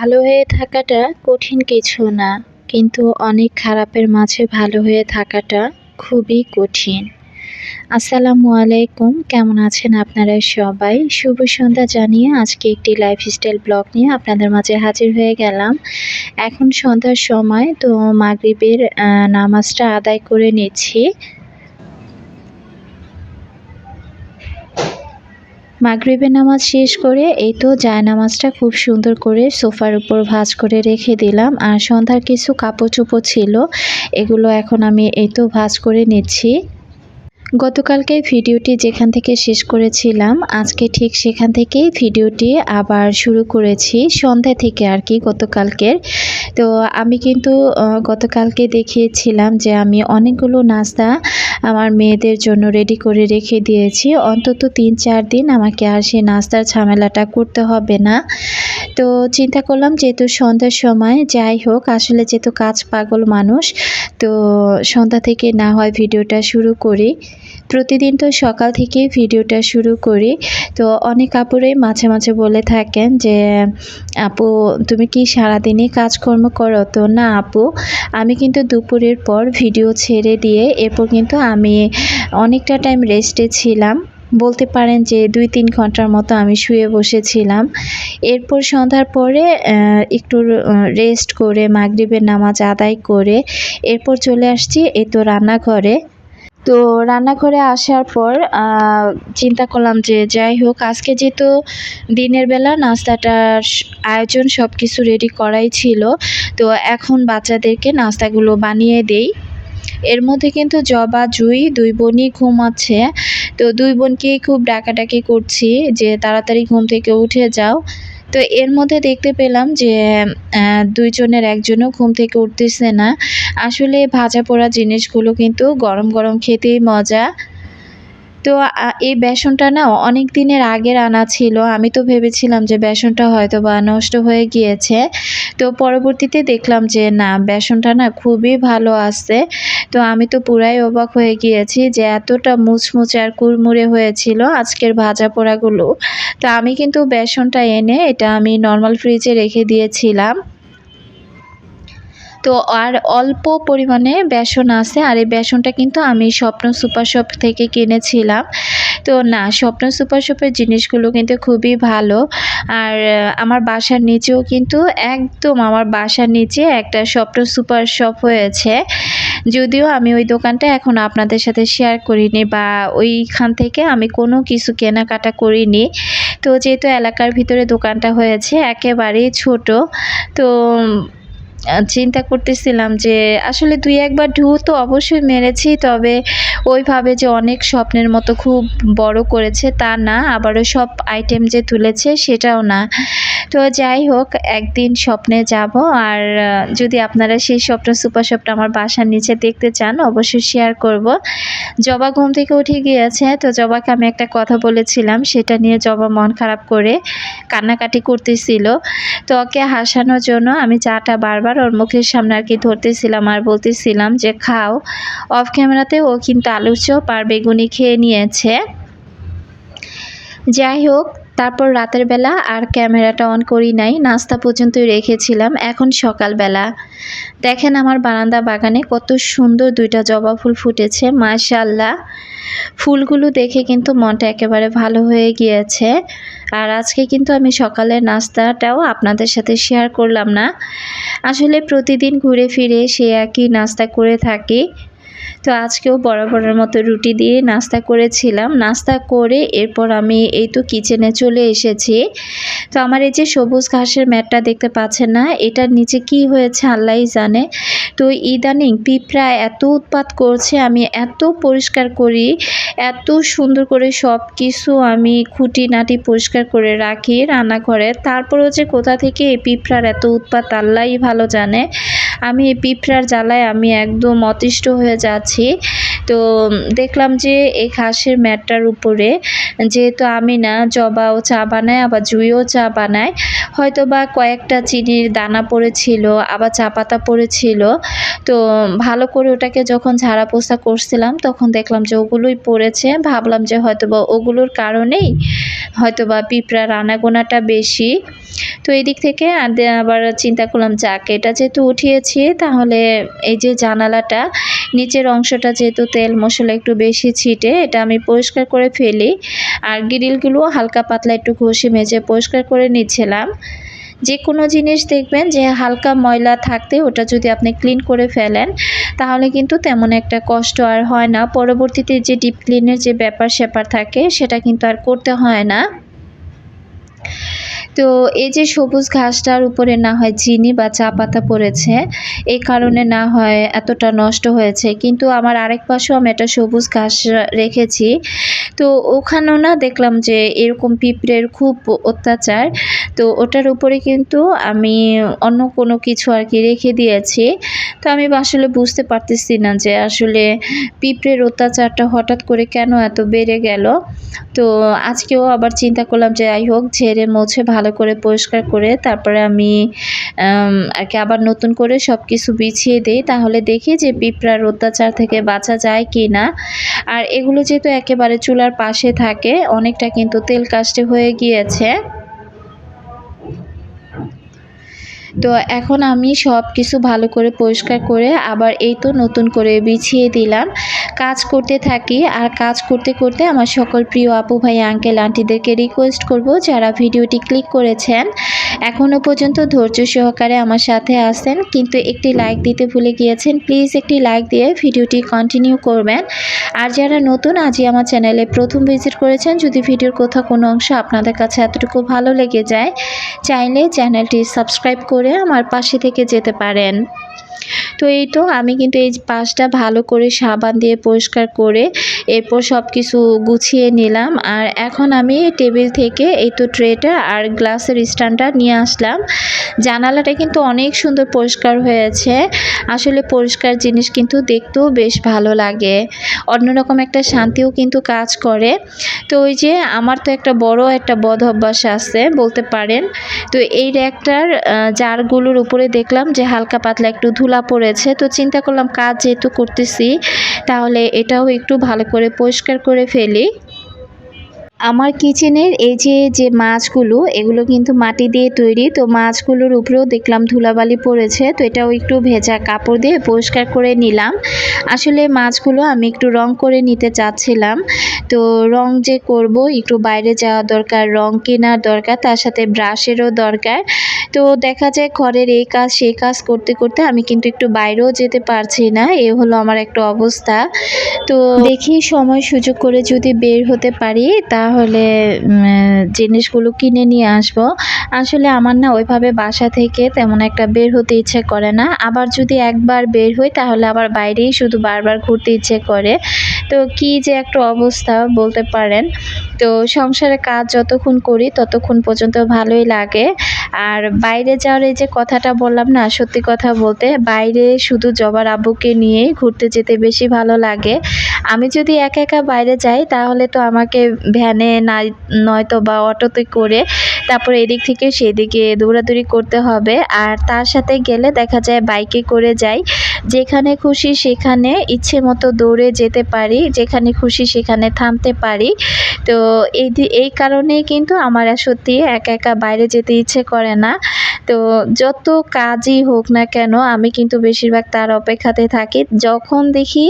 ভালো হয়ে থাকাটা কঠিন কিছু না, কিন্তু অনেক খারাপের মাঝে ভালো হয়ে থাকাটা খুবই কঠিন। আসসালামু আলাইকুম, কেমন আছেন আপনারা সবাই? শুভ সন্ধ্যা জানিয়ে আজকে একটি লাইফস্টাইল ব্লগ নিয়ে আপনাদের মাঝে হাজির হয়ে গেলাম। এখন সন্ধ্যার সময়, তো মাগরিবের নামাজটা আদায় করে নিচ্ছি। মাগরিবের নামাজ শেষ করে এই তো নামাজটা খুব সুন্দর করে সোফার উপর ভাজ করে রেখে দিলাম। আর সন্ধ্যার কিছু কাপড় চোপড় ছিল, এগুলো এখন আমি এই তো ভাজ করে নিচ্ছি। গতকালকে ভিডিওটি যেখান থেকে শেষ করেছিলাম, আজকে ঠিক সেখান থেকেই ভিডিওটি আবার শুরু করেছি সন্ধ্যা থেকে আর কি গতকালকের। তো আমি কিন্তু গতকালকে দেখিয়েছিলাম যে আমি অনেকগুলো নাস্তা আমার মেয়েদের জন্য রেডি করে রেখে দিয়েছি। অন্তত তিন চার দিন আমাকে আর সেই নাস্তার ঝামেলাটা করতে হবে না। তো চিন্তা করলাম যেহেতু সন্ধ্যার সময়, যাই হোক, আসলে যেহেতু কাজ পাগল মানুষ, তো সন্ধ্যা থেকে না হয় ভিডিওটা শুরু করি। প্রতিদিন তো সকাল থেকেই ভিডিওটা শুরু করি। তো অনেক আপুরেই মাঝে মাঝে বলে থাকেন যে, আপু, তুমি কি সারাদিনই কাজকর্ম করো? তো না, আপু, আমি কিন্তু দুপুরের পর ভিডিও ছেড়ে দিয়ে এরপর কিন্তু আমি অনেকটা টাইম রেস্টে ছিলাম। বলতে পারেন যে, দুই তিন ঘণ্টার মতো আমি শুয়ে বসেছিলাম। এরপর সন্ধ্যার পরে একটু রেস্ট করে, মাগরিবের নামাজ আদায় করে, এরপর চলে আসছি এই তো রান্নাঘরে। তো রান্নাঘরে আসার পর চিন্তা করলাম যে যাই হোক, আজকে যেহেতু দিনের বেলা নাস্তাটার আয়োজন সব কিছু রেডি করাই ছিল, তো এখন বাচ্চাদেরকে নাস্তাগুলো বানিয়ে দেই। এর মধ্যে কিন্তু জবা, জুই, দুই বোনই ঘুমাচ্ছে তো দুই বোনকেই খুব ডাকাডাকি করছি যে তাড়াতাড়ি ঘুম থেকে উঠে যাও। তো এর মধ্যে দেখতে পেলাম যে দুইজনের একজনও ঘুম থেকে উঠতেছে না। আসলে ভাজা পোড়া জিনিসগুলো কিন্তু গরম গরম খেতেই মজা। তো এই বেসনটা না অনেক দিনের আগের আনা ছিল। আমি তো ভেবেছিলাম যে বেসনটা হয়তো বা নষ্ট হয়ে গিয়েছে। তো পরবর্তীতে দেখলাম যে না, বেসনটা না খুবই ভালো আছে। তো আমি তো পুরাই অবাক হয়ে গিয়েছি যে এতটা মুচমুচে আর কুড়মুড়ে হয়েছিল আজকের ভাজা পোড়াগুলো। তো আমি কিন্তু বেসনটা এনে এটা আমি নর্মাল ফ্রিজে রেখে দিয়েছিলাম। তো আর অল্প পরিমাণে বেসন আছে, আর এই বেসনটা কিন্তু আমি স্বপ্ন সুপার শপ থেকে কিনেছিলাম। তো না, স্বপ্ন সুপার শপের জিনিসগুলো কিন্তু খুবই ভালো। আর আমার বাসার নিচেও কিন্তু একদম আমার বাসার নিচে একটা স্বপ্ন সুপার শপ হয়েছে। যদিও আমি ওই দোকানটা এখন আপনাদের সাথে শেয়ার করিনি বা ওইখান থেকে আমি কোনো কিছু কেনাকাটা করিনি। তো যেহেতু এলাকার ভিতরে দোকানটা হয়েছে, একেবারেই ছোট, তো চিন্তা করতেছিলাম যে আসলে দুই একবার ঢু তো অবশ্যই মেরেছি, তবে ওইভাবে যে অনেক স্বপ্নের মতো খুব বড় করেছে তা না, আবারও সব আইটেম যে তুলেছে সেটাও না। তো যাই হোক, একদিন স্বপ্নে যাব আর যদি আপনারা সেই স্বপ্ন, সুপার শপটা আমার বাসার নিচে দেখতে চান, অবশ্যই শেয়ার করব। জবা ঘুম থেকে উঠে গিয়েছে, তো জবাকে আমি একটা কথা বলেছিলাম, সেটা নিয়ে জবা মন খারাপ করে কান্নাকাটি করতেছিল। তো ওকে হাসানোর জন্য আমি চাটা বারবার ওর মুখের সামনে আর কি ধরতেছিলাম আর বলতেছিলাম যে, খাও। অফ ক্যামেরাতে ও কিন্তু আলুর চপ আর বেগুনি খেয়ে নিয়েছে। যাই হোক, তারপর রাতের বেলা আর ক্যামেরাটা অন করি নাই, নাস্তা পর্যন্তই রেখেছিলাম, এখন সকালবেলা। দেখেন আমার বারান্দা বাগানে কত সুন্দর দুইটা জবা ফুল ফুটেছে মাশাল্লাহ ফুলগুলো দেখে কিন্তু মনটা একেবারে ভালো হয়ে গিয়েছে। আর আজকে কিন্তু আমি সকালের নাস্তাটাও আপনাদের সাথে শেয়ার করলাম না। আসলে প্রতিদিন ঘুরে ফিরে সে একই নাস্তা করে থাকি। তো আজকেও বরাবরের মতো রুটি দিয়ে নাস্তা করেছিলাম। নাস্তা করে এরপর আমি এই তো কিচেনে চলে এসেছি। তো আমার এই যে সবুজ ঘাসের ম্যাটটা দেখতে পাচ্ছেন না, এটার নিচে কি হয়েছে আল্লাহই জানে। তো ইদানিং পিঁপড়া এত উৎপাত করছে, আমি এত পরিষ্কার করি, এত সুন্দর করে সব কিছু আমি খুঁটিনাটি পরিষ্কার করে রাখি রান্নাঘরে। তারপরেও যে কোথা থেকে এই পিঁপড়ার এত উৎপাত, আল্লাহই ভালো জানে। আমি এই পিঁপড়ার জ্বালায় আমি একদম অতিষ্ঠ হয়ে যাচ্ছি। তো দেখলাম যে এই ঘাসের ম্যাটটার উপরে যেহেতু আমি না, জবাও চা বানায় আবার জুইও চা বানায় হয়তো বা কয়েকটা চিনির দানা পড়েছিল, আবার চা পাতা পড়েছিল। তো ভালো করে ওটাকে যখন ঝাড়া পোছা করছিলাম, তখন দেখলাম যে ওগুলোই পড়েছে। ভাবলাম যে হয়তো বা ওগুলোর কারণেই হয়তো বা পিঁপড়ার আনাগোনাটা বেশি। তো এই দিক থেকে আবার চিন্তা করলাম, যাক, এটা যেহেতু উঠিয়েছি, তাহলে এই যে জানালাটা, নিচের অংশটা যেহেতু তেল মশলা একটু বেশি ছিটে, এটা আমি পরিষ্কার করে ফেলি। আর গ্রিলগুলো হালকা পাতলা একটু ঘষে মেজে পরিষ্কার করে নিচ্ছিলাম। যে কোনো জিনিস দেখবেন যে হালকা ময়লা থাকতে ওটা যদি আপনি ক্লিন করে ফেলেন, তাহলে কিন্তু তেমন একটা কষ্ট আর হয় না। পরবর্তীতে যে ডিপ ক্লিনের যে ব্যাপার স্যাপার থাকে, সেটা কিন্তু আর করতে হয় না। তো এই যে সবুজ ঘাসটার উপরে না হয় চিনি বা চা পাতা পড়েছে, এই কারণে না হয় এতটা নষ্ট হয়েছে। কিন্তু আমার আরেক পাশেও আমি একটা সবুজ ঘাস রেখেছি। তো ওখানেও না দেখলাম যে এরকম পিঁপড়ের খুব অত্যাচার। তো ওটার উপরে কিন্তু আমি অন্য কোনো কিছু আর কি রেখে দিয়েছি। তো আমি আসলে বুঝতে পারতেছি না যে আসলে পিঁপড়ের অত্যাচারটা হঠাৎ করে কেন এত বেড়ে গেল। তো আজকেও আবার চিন্তা করলাম যে যাই হোক, ঝেড়ে মুছে ভালো করে পরিষ্কার করে তারপরে আমি আম, আর কি আবার নতুন করে সব কিছু বিছিয়ে দিই। তাহলে দেখি যে পিঁপড়ার অত্যাচার থেকে বাঁচা যায় কি না আর এগুলো যেহেতু একেবারে চুলার পাশে থাকে অনেকটা কিন্তু তেল কাস্টে হয়ে গিয়েছে। তো এখন আমি সব কিছু ভালো করে পরিষ্কার করে আবার এই তো নতুন করে বিছিয়ে দিলাম। কাজ করতে থাকি আর কাজ করতে করতে আমার সকল প্রিয় আপু ভাই আঙ্কেল আন্টিদেরকে রিকোয়েস্ট করব যারা ভিডিওটি ক্লিক করেছেন। এখনও পর্যন্ত ধৈর্য সহকারে আমার সাথে আসেন কিন্তু একটি লাইক দিতে ভুলে গিয়েছেন প্লিজ একটি লাইক দিয়ে ভিডিওটি কন্টিনিউ করবেন। আর যারা নতুন, আজই আমার চ্যানেলে প্রথম ভিজিট করেছেন, যদি ভিডিওর কোথাও কোনো অংশ আপনাদের কাছে এতটুকু ভালো লেগে যায়, চাইলে চ্যানেলটি সাবস্ক্রাইব করে আমার পাশে থেকে যেতে পারেন। তো এই তো আমি কিন্তু এই পাশটা ভালো করে সাবান দিয়ে পরিষ্কার করে এরপর সব কিছু গুছিয়ে নিলাম। আর এখন আমি টেবিল থেকে এই তো ট্রেটা আর গ্লাসের স্ট্যান্ডটা নিয়ে আসলাম। জানালাটা কিন্তু অনেক সুন্দর পরিষ্কার হয়েছে। আসলে পরিষ্কার জিনিস কিন্তু দেখতেও বেশ ভালো লাগে। অন্যরকম একটা শান্তিও কিন্তু কাজ করে। তো ওই যে আমার তো একটা বড় একটা বদ অভ্যাস আছে, বলতে পারেন। তো এই র্যাকটার জারগুলোর উপরে দেখলাম যে হালকা পাতলা একটু ধুলা পড়েছে। তো চিন্তা করলাম কাজ যেহেতু করতেছি, তাহলে এটাও একটু ভালো করে পরিষ্কার করে ফেলি। আমার কিচেনের এই যে যে মাছগুলো, এগুলো কিন্তু মাটি দিয়ে তৈরি। তো মাছগুলোর উপরেও দেখলাম ধুলাবালি পড়েছে। তো এটাও একটু ভেজা কাপড় দিয়ে পরিষ্কার করে নিলাম। আসলে মাছগুলো আমি একটু রং করে নিতে চাচ্ছিলাম। তো রং যে করব, একটু বাইরে যাওয়া দরকার, রং কেনার দরকার, তার সাথে ব্রাশেরও দরকার। তো দেখা যায় ঘরের এই কাজ, সেই কাজ করতে করতে আমি কিন্তু একটু বাইরেও যেতে পারছি না। এ হলো আমার একটা অবস্থা। তো দেখি সময় সুযোগ করে যদি বের হতে পারি, তাহলে জিনিসগুলো কিনে নিয়ে আসব। আসলে আমার না ওইভাবে বাসা থেকে তেমন একটা বের হতে ইচ্ছে করে না। আবার যদি একবার বের হই, তাহলে আবার বাইরেই শুধু বারবার ঘুরতে ইচ্ছে করে। তো কি যে একটা অবস্থা, বলতে পারেন। তো সংসারে কাজ যতক্ষণ করি, ততক্ষণ পর্যন্ত ভালোই লাগে। আর বাইরে যাওয়ার এই যে কথাটা বললাম না, সত্যি কথা বলতে, বাইরে শুধু জবার আব্বুকে নিয়ে ঘুরতে যেতে বেশি ভালো লাগে। আমি যদি একা একা বাইরে যাই, তাহলে তো আমাকে ভ্যানে নাই, নয়তো বা অটোতে করে তারপর এদিক থেকে সেদিকে দৌড়াদৌড়ি করতে হবে। আর তার সাথে গেলে দেখা যায় বাইকে করে যাই। যেখানে খুশি সেখানে ইচ্ছে মতো দৌড়ে যেতে পারি, যেখানে খুশি সেখানে থামতে পারি। তো এই এই কারণেই কিন্তু আমার সত্যি একা একা বাইরে যেতে ইচ্ছে করে না। তো যত কাজই হোক না কেন আমি কিন্তু বেশিরভাগ তার অপেক্ষাতে থাকি। যখন দেখি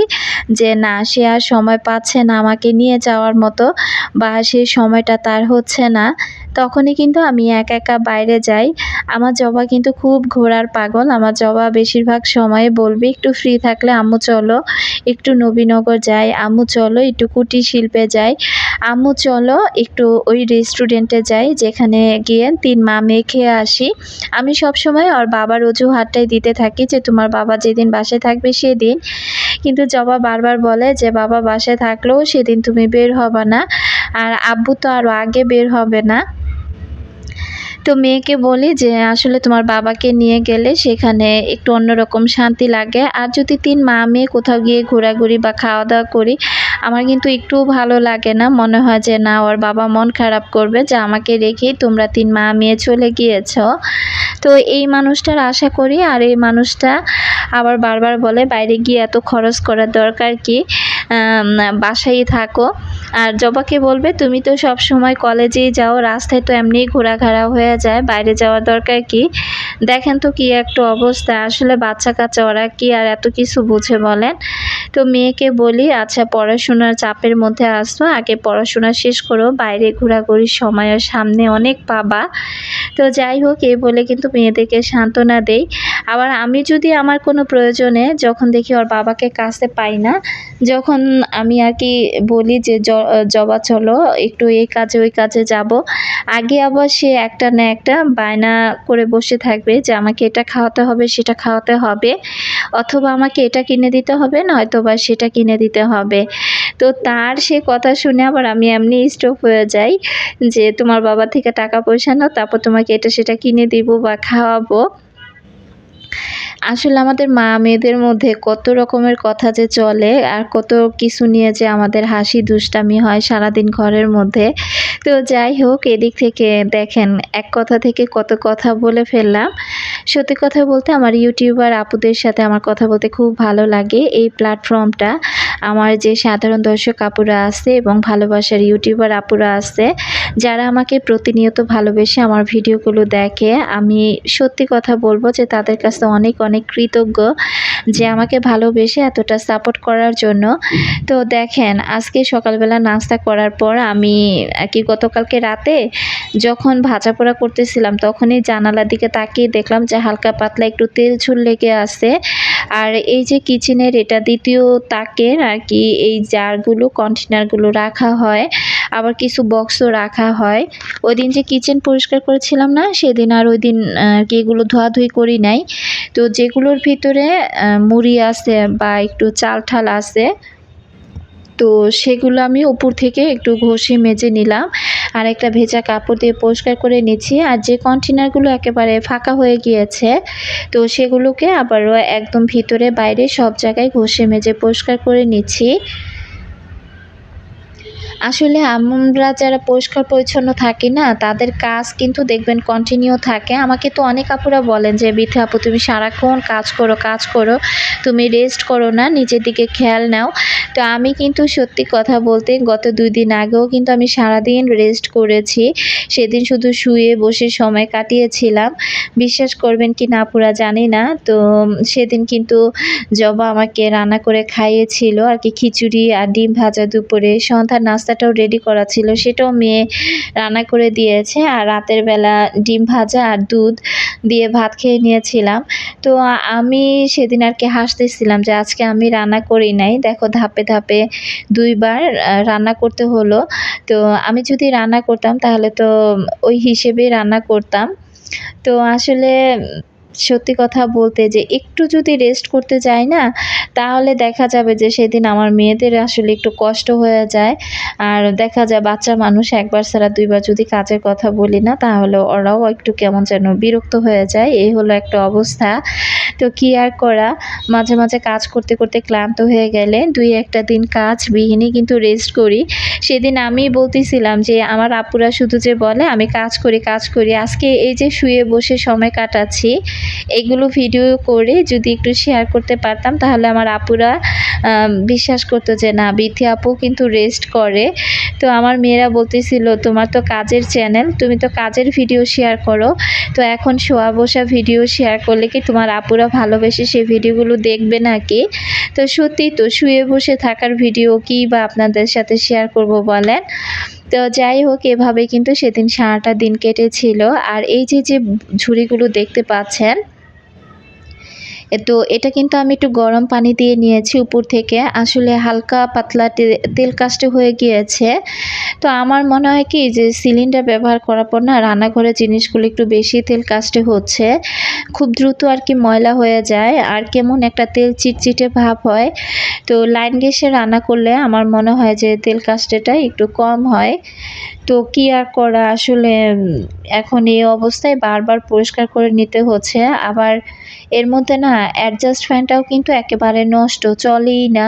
যে না, সে আর সময় পাচ্ছে না আমাকে নিয়ে যাওয়ার মতো বা সে সময়টা তার হচ্ছে না তখনই কিন্তু আমি একা একা বাইরে যাই। আমার জবা কিন্তু খুব ঘোরার পাগল। আমার জবা বেশিরভাগ সময়ে বলবে, একটু ফ্রি থাকলে আম্মু চলো। একটু নবীনগর যাই, আম্মু চলো। একটু কুটির শিল্পে যাই, আম্মু চলো। একটু ওই রেস্টুরেন্টে যাই, যেখানে গিয়ে তিন মা মেয়ে খেয়ে আসি। আমি সব সময় ওর বাবার অজুহাতটাই দিতে থাকি যে, তোমার বাবা যেদিন বাসায় থাকবে সেদিন। কিন্তু জবা বারবার বলে যে, বাবা বাসায় থাকলেও সেদিন তুমি বের হবে না। আর আব্বু তো আরও আগে বের হবে না। তো মেয়েকে বলি যে, আসলে তোমার বাবাকে নিয়ে গেলে সেখানে একটু অন্যরকম শান্তি লাগে। আর যদি তিন মা মেয়ে কোথাও গিয়ে ঘোরাঘুরি বা খাওয়া দাওয়া করি, আমার কিন্তু একটুও ভালো লাগে না। মনে হয় যে, না, ওর বাবা মন খারাপ করবে যে, আমাকে রেখেই তোমরা তিন মা মেয়ে চলে গিয়েছো। তো এই মানুষটার আশা করি, আর এই মানুষটা আবার বারবার বলে, বাইরে গিয়ে এত খরচ করার দরকার কি? বাসায় থাকো। আর জবাকে বলবে, তুমি তো সব সময় কলেজেই যাও, রাস্তায় তো এমনিই ঘোরাঘাড়া হয়ে যায়, বাইরে যাওয়ার দরকার কি? দেখেন তো কি একটা অবস্থা। আসলে বাচ্চা কাচ্চা ওরা কি আর এত কিছু বুঝে বলেন? তো মেয়েকে বলি আচ্ছা পড়াশোনার চাপের মধ্যে আসো, আগে পড়াশোনা শেষ করো, বাইরে ঘোরাঘুরির সময় সামনে অনেক পাবা। তো যাই হোক, এই বলে কিন্তু মেয়েদেরকে সান্ত্বনা দেই। আবার আমি যদি আমার কোনো প্রয়োজনে, যখন দেখি ওর বাবাকে কাছে পাই না, যখন আমি আর কি বলি যে জবা চলো, একটু এই কাজে ওই কাজে যাব। আগে আবার সে একটা না একটা বায়না করে বসে থাকবে যে আমাকে এটা খাওয়াতে হবে, সেটা খাওয়াতে হবে। অথবা আমাকে এটা কিনে দিতে হবে, নয়তো বা সেটা কিনে দিতে হবে। তো তার সে কথা শুনে আবার আমি এমনি স্টপ হয়ে যাই যে তোমার বাবা থেকে টাকা পয়সা নাও, তারপর তোমাকে এটা সেটা কিনে দিব বা খাওয়াবো। আসলে আমাদের মা মেয়েদের মধ্যে কত রকমের কথা যে চলে আর কত কিছু নিয়ে যে আমাদের হাসি দুষ্টামি হয় সারাদিন ঘরের মধ্যে। তো যাই হোক, এদিক থেকে দেখেন, এক কথা থেকে কত কথা বলে ফেললাম। সত্যি কথা বলতে আমার ইউটিউবার আপুদের সাথে আমার কথা বলতে খুব ভালো লাগে। এই প্ল্যাটফর্মটা আমার যে সাধারণ দর্শক আপুরা আছে এবং ভালোবাসার ইউটিউবার আপুরা আছে, যারা আমাকে প্রতিনিয়ত ভালোবেসে আমার ভিডিওগুলো দেখে, আমি সত্যি কথা বলব যে তাদের কাছে অনেক অনেক কৃতজ্ঞ যে আমাকে ভালোবেসে এতটা সাপোর্ট করার জন্য। তো দেখেন, আজকে সকালবেলা নাস্তা করার পর আমি কি গতকালকে রাতে যখন ভাজা পোড়া করতেছিলাম, তখনই জানালার দিকে তাকিয়ে দেখলাম যে হালকা পাতলা একটু তেল ঝুল লেগে আছে। আর এই যে কিচেনের এটা দ্বিতীয় তাকের আর কি এই জারগুলো কন্টেনারগুলো রাখা হয়। আবার কিছু বক্সও রাখা হয়। ওই দিন যে কিচেন পরিষ্কার করেছিলাম না, সেদিন আর ওই দিন কি এগুলো ধোয়াধুই করি নাই। তো যেগুলোর ভিতরে মুড়ি আছে বা একটু চাল ঠাল আছে তো সেগুলো আমি উপর থেকে একটু ঘষে মেজে নিলাম আর একটা ভেজা কাপড় দিয়ে পরিষ্কার করে নিচ্ছি। আর যে কন্টেনারগুলো একেবারে ফাঁকা হয়ে গিয়েছে, তো সেগুলোকে আবারও একদম ভিতরে বাইরে সব জায়গায় ঘষে মেজে পরিষ্কার করে নিচ্ছি। আসলে আমরা যারা পরিষ্কার পরিচ্ছন্ন থাকি না, তাদের কাজ কিন্তু দেখবেন কন্টিনিউ থাকে। আমাকে তো অনেক আপুরা বলেন যে, বিথে আপু, তুমি সারাক্ষণ কাজ করো কাজ করো। তুমি রেস্ট করো না, নিজের দিকে খেয়াল নাও। তো আমি কিন্তু সত্যি কথা বলতে গত দুই দিন আগেও কিন্তু আমি সারাদিন রেস্ট করেছি। সেদিন শুধু শুয়ে বসে সময় কাটিয়েছিলাম। বিশ্বাস করবেন কি না পুরা জানি না। তো সেদিন কিন্তু জবা আমাকে রান্না করে খাইয়েছিল। আর কি খিচুড়ি আর ডিম ভাজা দুপুরে, সন্ধ্যার নাস্তাটাও রেডি করা ছিল, সেটাও মেয়ে রান্না করে দিয়েছে। আর রাতের বেলা ডিম ভাজা আর দুধ দিয়ে ভাত খেয়ে নিয়েছিলাম। তো আমি সেদিন আর কি হাসতেছিলাম যে আজকে আমি রান্না করি নাই। দেখো ধাপে ধাপে দুইবার রান্না করতে হলো। তো আমি যদি রান্না করতাম তাহলে তো ওই হিসেবেই রান্না করতাম। তো আসলে সত্যি কথা বলতে যে একটু যদি রেস্ট করতে যাই না, তাহলে দেখা যাবে যে সেদিন আমার মেয়েদের আসলে একটু কষ্ট হয়ে যায়। আর দেখা যায় বাচ্চা মানুষ একবার ছাড়া দুইবার যদি কাজের কথা বলি না, তাহলে ওরাও একটু কেমন যেন বিরক্ত হয়ে যায়। এই হলো একটা অবস্থা। তো কি আর করা? মাঝে মাঝে কাজ করতে করতে ক্লান্ত হয়ে গেলে দুই একটা দিন কাজ বিহীনই কিন্তু রেস্ট করি। সেদিন আমি বলতেছিলাম যে আমার আপুরা শুধু যে বলে, আমি কাজ করি কাজ করি, আজকে এই যে শুয়ে বসে সময় কাটাচ্ছি এগুলো ভিডিও করে যদি একটু শেয়ার করতে পারতাম, তাহলে আমার আপুরা বিশ্বাস করতো যে না, বিথি আপু কিন্তু রেস্ট করে। তো আমার মেয়েরা বলতেছিল, তোমার তো কাজের চ্যানেল তুমি তো কাজের ভিডিও শেয়ার করো। তো এখন শোয়া বসা ভিডিও শেয়ার করলে কি তোমার আপুরা ভালোবেসে সেই ভিডিওগুলো দেখবে নাকি? তো সত্যি তো শুয়ে বসে থাকার ভিডিও কি বা আপনাদের সাথে শেয়ার করব বলেন? তো যাই হোক, এভাবে কিন্তু সেদিন সারাটা দিন কেটেছিল। আর এই যে যে ঝুড়িগুলো দেখতে পাচ্ছেন তো এটা কিন্তু আমি একটু গরম পানি দিয়ে নিয়েছি উপর থেকে। আসলে হালকা পাতলা তেল কাস্টে হয়ে গিয়েছে। তো আমার মনে হয় কি যে সিলিন্ডার ব্যবহার করার পর না রান্নাঘরের জিনিসগুলো একটু বেশি তেল কাস্টে হচ্ছে। খুব দ্রুত আর কি ময়লা হয়ে যায় আর কেমন একটা তেল চিটচিটে ভাব হয়। তো লাইন গ্যাসে রান্না করলে আমার মনে হয় যে তেল কাস্টেটা একটু কম হয়। তো কি আর করা আসলে এখন এই অবস্থায় বারবার পরিষ্কার করে নিতে হচ্ছে। আবার এর মধ্যে না অ্যাডজাস্ট ফ্যানটাও কিন্তু একেবারে নষ্ট, চলেই না।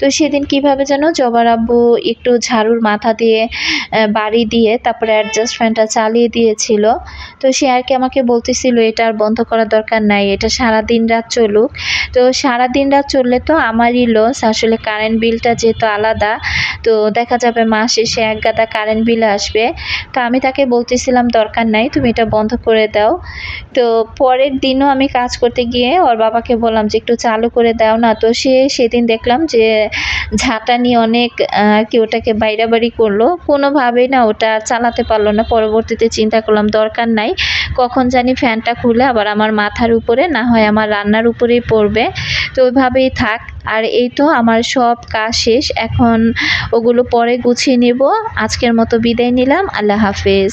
তো সেদিন কীভাবে যেন জবার আব্বু একটু ঝাড়ুর মাথা দিয়ে বাড়ি দিয়ে তারপরে অ্যাডজাস্ট ফ্যানটা চালিয়ে দিয়েছিল। তো সে আর কি আমাকে বলতেছিল, এটা আর বন্ধ করার দরকার নাই, এটা সারা দিন রাত চলুক। তো সারা দিন রাত চললে তো আমারই লস আসলে কারেন্ট বিলটা যেহেতু আলাদা, তো দেখা যাবে মাস শেষে এক গাদা কারেন্ট বিল আসবে। তো আমি তাকে বলতেছিলাম, দরকার নাই, তুমি এটা বন্ধ করে দাও। তো পরের দিনও আমি কাজ করতে গিয়ে ওর বাবাকে বললাম যে, একটু চালু করে দাও না। তো সে সেদিন দেখলাম যে, ঝাঁটা নিয়ে অনেক আর কি ওটাকে বাইরাবাড়ি করল। কোনোভাবেই না ওটা চালাতে পারল না। পরবর্তীতে চিন্তা করলাম, দরকার নাই। কখন জানি ফ্যানটা খুলে আবার আমার মাথার উপরে, না হয় আমার রান্নার উপরেই পড়বে। তো ওইভাবেই থাক। আর এই তো আমার সব কাজ শেষ। এখন ওগুলো পরে গুছিয়ে নেব। আজকের মতো বিদায় নিলাম। আল্লাহ হাফেজ।